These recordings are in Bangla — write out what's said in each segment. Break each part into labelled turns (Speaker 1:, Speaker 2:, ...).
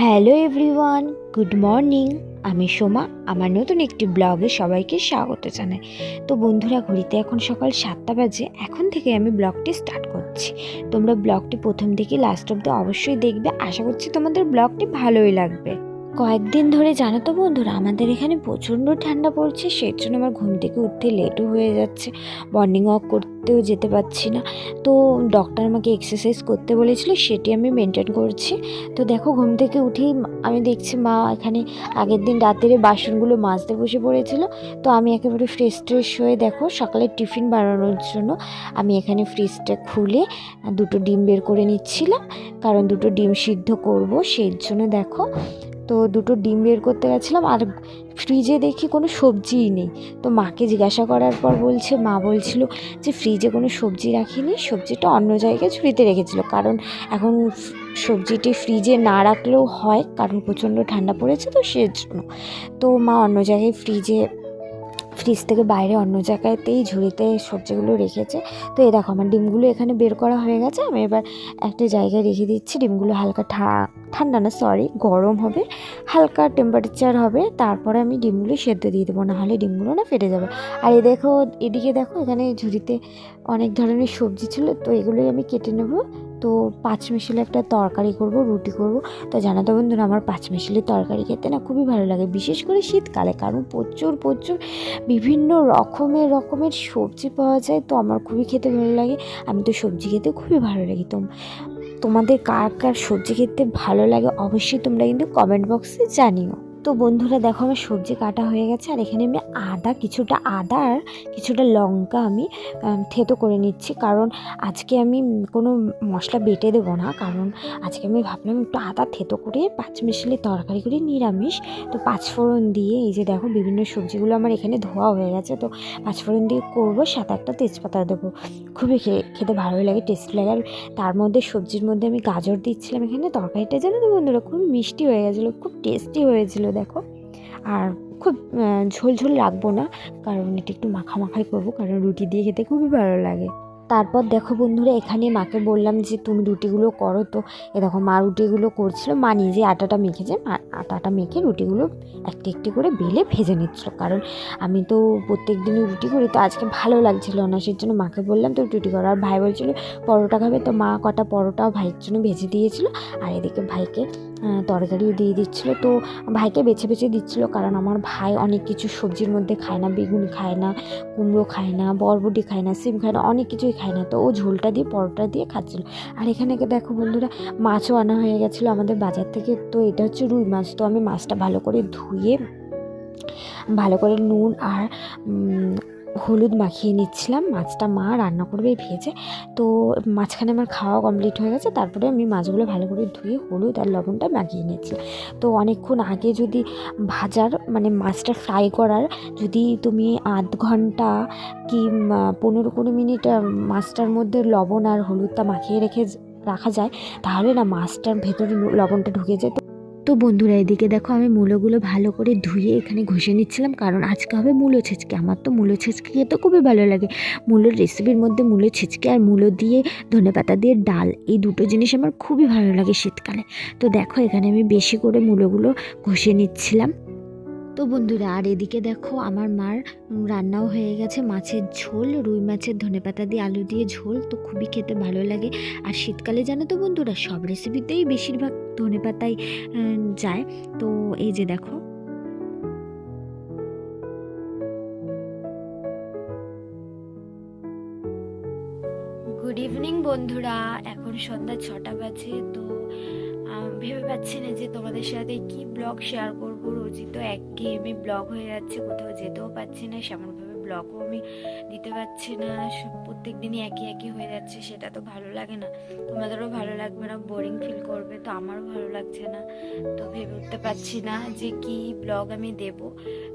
Speaker 1: Hello everyone, good morning. আমি সোমা, আমার নতুন একটি ব্লগে সবাইকে স্বাগত জানাই। তো বন্ধুরা, ঘড়িতে এখন সকাল সাতটা বাজে, এখন থেকে আমি ব্লগটি স্টার্ট করছি। তোমরা ব্লগটি প্রথম থেকে লাস্ট অব্দি অবশ্যই দেখবে। আশা করছি তোমাদের ব্লগটি ভালোই লাগবে। কয়েকদিন ধরে জানো তো বন্ধুরা, আমাদের এখানে প্রচণ্ড ঠান্ডা পড়ছে, সেই জন্য আমার ঘুম থেকে উঠতে লেটও হয়ে যাচ্ছে মর্নিং ওয়াক করতেও যেতে পারছি না। তো ডক্টর আমাকে এক্সারসাইজ করতে বলেছিল, সেটি আমি মেনটেন করছি। তো দেখো, ঘুম থেকে উঠেই আমি দেখছি মা এখানে আগের দিন রাতের বাসনগুলো মাজতে বসে পড়েছিল। তো আমি একেবারে ফ্রেশ ট্রেশ হয়ে দেখো, সকালে টিফিন বানানোর জন্য আমি এখানে ফ্রিজটা খুলে দুটো ডিম বের করে নিচ্ছিলাম। কারণ দুটো ডিম সিদ্ধ করব, সেই জন্য দেখো তো দুটো ডিম বের করতে গেছিলাম আর ফ্রিজে দেখি কোনো সবজিই নেই। তো মাকে জিজ্ঞাসা করার পর বলছে, মা বলছিল যে ফ্রিজে কোনো সবজি রাখিনি, সবজিটা অন্য জায়গায় ঝুড়িতে রেখেছিল। কারণ এখন সবজিটি ফ্রিজে না রাখলেও হয়, কারণ প্রচণ্ড ঠান্ডা পড়েছে তো সেজন্য। তো মা অন্য জায়গায় ফ্রিজে ফ্রিজ থেকে বাইরে অন্য জায়গাতেই ঝুড়িতে সবজিগুলো রেখেছে। তো এই দেখো, আমার ডিমগুলো এখানে বের করা হয়ে গেছে। আমি এবার একটা জায়গায় রেখে দিচ্ছি। ডিমগুলো হালকা ঠান্ডা না সরি গরম হবে। হালকা টেম্পারেচার হবে। তারপরে আমি ডিমগুলো সেদ্ধ দিয়ে দেবো, নাহলে ডিমগুলো না ফেটে যাবে। আর এই দেখো, এদিকে দেখো, এখানে ঝুড়িতে অনেক ধরনের সবজি ছিল। তো এগুলোই আমি কেটে নেব। তো পাঁচ মিশালি একটা তরকারি করব, রুটি করব। তো জানো তো বন্ধুরা, আমার পাঁচ মিশালি তরকারি খেতে না খুবই ভালো লাগে। বিশেষ করে শীতকালে, কারণ প্রচুর প্রচুর বিভিন্ন রকমের রকমের সবজি পাওয়া যায়। তো আমার খুবই খেতে ভালো লাগে। আমি তো সবজি খেতে খুবই ভালো লাগে। তো তোমাদের কার কার সবজি খেতে ভালো লাগে অবশ্যই তোমরা কিন্তু কমেন্ট বক্সে জানিও। তো বন্ধুরা দেখো আমার সবজি কাটা হয়ে গেছে, আর এখানে আমি আদা, কিছুটা আদা আর কিছুটা লঙ্কা আমি থেতো করে নিচ্ছি। কারণ আজকে আমি কোনো মশলা বেটে দেবো না, কারণ আজকে আমি ভাবলাম একটু আদা থেতো করে পাঁচ মিশালি তরকারি করে, নিরামিষ। তো পাঁচফোড়ন দিয়ে এই যে দেখো বিভিন্ন সবজিগুলো আমার এখানে ধোয়া হয়ে গেছে, তো পাঁচফোড়ন দিয়ে করব, সাথে একটা তেজপাতা দেবো। খুবই খেতে ভালোই লাগে, টেস্টি লাগে। আর তার মধ্যে সবজির মধ্যে আমি গাজর দিচ্ছিলাম এখানে, তরকারিটা জানো তো বন্ধুরা, খুব মিষ্টি হয়ে গেছিল, খুব টেস্টি হয়েছিল দেখো। আর খুব ঝোল ঝোল রাখব না, কারণ এটা একটু মাখা মাখাই করব, কারণ রুটি দিয়ে খেতে খুবই ভালো লাগে। তারপর দেখো বন্ধুরা, এখানে মাকে বললাম যে, তুমি রুটিগুলো করো তো। এ দেখো মা রুটিগুলো করছিল, মা নিজে আটাটা মেখেছে আটাটা মেখে রুটিগুলো একটি একটি করে বেলে ভেজে নিচ্ছিল। কারণ আমি তো প্রত্যেক দিনই রুটি করি, তো আজকে ভালো লাগছিল না সেই জন্য মাকে বললাম তো রুটি করো। আর ভাই বলছিল, পরোটা খাবে? তো মা কটা পরোটাও ভাইয়ের জন্য ভেজে দিয়েছিল, আর এদিকে ভাইকে তরকারিও দিয়ে দিচ্ছিল। তো ভাইকে বেছে বেছে দিচ্ছিল কারণ আমার ভাই অনেক কিছু সবজির মধ্যে খায় না, বেগুন খায় না, কুমড়ো খায় না, বরবটি খায় না, সিম খায় না, অনেক কিছুই খায় না। তো ও ঝোলটা দিয়ে, পরোটা দিয়ে খাচ্ছিল। আর এখানে দেখো বন্ধুরা, মাছও আনা হয়ে গেছিল আমাদের বাজার থেকে। তো এটা হচ্ছে রুই মাছ। তো আমি মাছটা ভালো করে ধুয়ে, ভালো করে নুন আর হলুদ মাখিয়ে নিচ্ছিলাম, মাছটা মা রান্না করবে ভেজে। তো মাঝখানে আমার খাওয়া কমপ্লিট হয়ে গেছে, তারপরে আমি মাছগুলো ভালো করে ধুয়ে হলুদ আর লবণটা মাখিয়ে নিচ্ছি তো অনেকক্ষণ আগে যদি ভাজার মানে মাছটা ফ্রাই করার, যদি তুমি আধ ঘণ্টা কি পনেরো কুড়ি মিনিট মাছটার মধ্যে লবণ আর হলুদটা মাখিয়ে রেখে রাখা যায়, তাহলে না মাছটার ভেতরে লবণটা ঢুকে যায়। তো বন্ধুরা, এদিকে দেখো আমি মূলোগুলো ভালো করে ধুয়ে এখানে ঘষে নিচ্ছিলাম, কারণ আজকে হবে মূলো ছেঁচকে। আমার তো মূলো ছেঁচকে খেতে খুবই ভালো লাগে। মূলোর রেসিপির মধ্যে মূলো ছেঁচকে আর মূলো দিয়ে ধনে পাতা দিয়ে ডাল, এই দুটো জিনিস আমার খুবই ভালো লাগে শীতকালে। তো দেখো, এখানে আমি বেশি করে মূলোগুলো ঘষে নিচ্ছিলাম। তো বন্ধুরা, আর এদিকে দেখো আমার মার রান্নাও হয়ে গেছে। মাছের ঝোল, রুই মাছের ধনেপাতা দিয়ে আলু দিয়ে ঝোল, তো খুবই খেতে ভালো লাগে। আর শীতকালে জানো তো বন্ধুরা, সব রেসিপিতেই বেশিরভাগ ধনেপাতাই যায়। তো এই যে দেখো। গুড ইভিনিং বন্ধুরা, এখন সন্ধ্যা ছটা বাজে, তো ভেবে পাচ্ছি না যে তোমাদের সাথে কি ব্লগ শেয়ার করব। রোজই তো একঘেয়েমি ব্লগ হয়ে যাচ্ছে, কোথাও যেতেও পাচ্ছি না, সেমনভাবে ব্লগও আমি দিতে পারছি না প্রত্যেক দিনই একই একই হয়ে যাচ্ছে, সেটা তো ভালো লাগে না। তোমাদেরও ভালো লাগবে না বোরিং ফিল করবে, তো আমারও ভালো লাগছে না, তো ভেবে উঠতে পারছি না যে কি ব্লগ আমি দেব।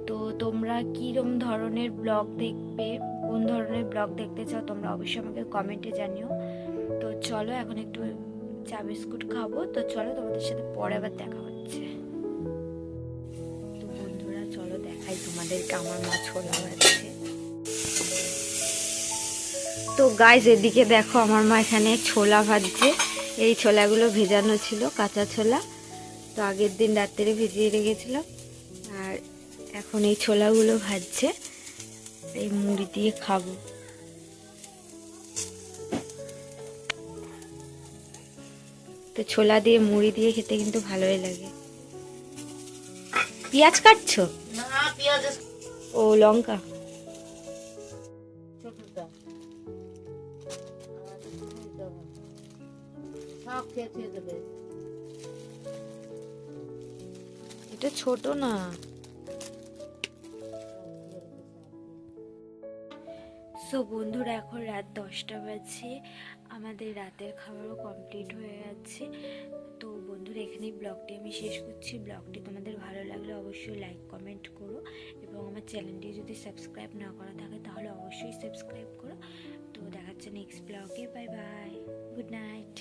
Speaker 1: তো তোমরা কীরম ধরনের ব্লগ দেখবে, কোন ধরনের ব্লগ দেখতে চাও, তোমরা অবশ্যই আমাকে কমেন্টে জানিও। তো চলো, এখন একটু চা বিস্কুট খাব, তো চলো তোমাদের সাথে পরে আবার দেখা হচ্ছে। দেখাই তোমাদেরকে আমার মা ছোলা ভাজছে তো গাইজ এদিকে দেখো আমার মা এখানে ছোলা ভাজছে। এই ছোলাগুলো ভেজানো ছিল, কাঁচা ছোলা। তো আগের দিন রাত্রে ভিজিয়ে রেখেছিলাম আর এখন এই ছোলাগুলো ভাজছে। এই মুড়ি দিয়ে খাব। তো ছোলা দিয়ে মুড়ি দিয়ে খেতে কিন্তু ভালোই লাগে। পেঁয়াজ কাটছো?
Speaker 2: না পেঁয়াজ
Speaker 1: ও লঙ্কা। এটা ছোট না। সো বন্ধুরা এখন রাত দশটা বাজে আমাদের রাতের খাবারও কমপ্লিট হয়ে গেছে। তো বন্ধুরা এখানেই ব্লগটি আমি শেষ করছি। ব্লগটি তোমাদের ভালো অবশ্যই লাইক কমেন্ট করো এবং আমার চ্যানেলটি যদি সাবস্ক্রাইব না করা থাকে তাহলে অবশ্যই সাবস্ক্রাইব করো। তো দেখাচ্ছে নেক্সট ব্লগে বাই বাই গুড নাইট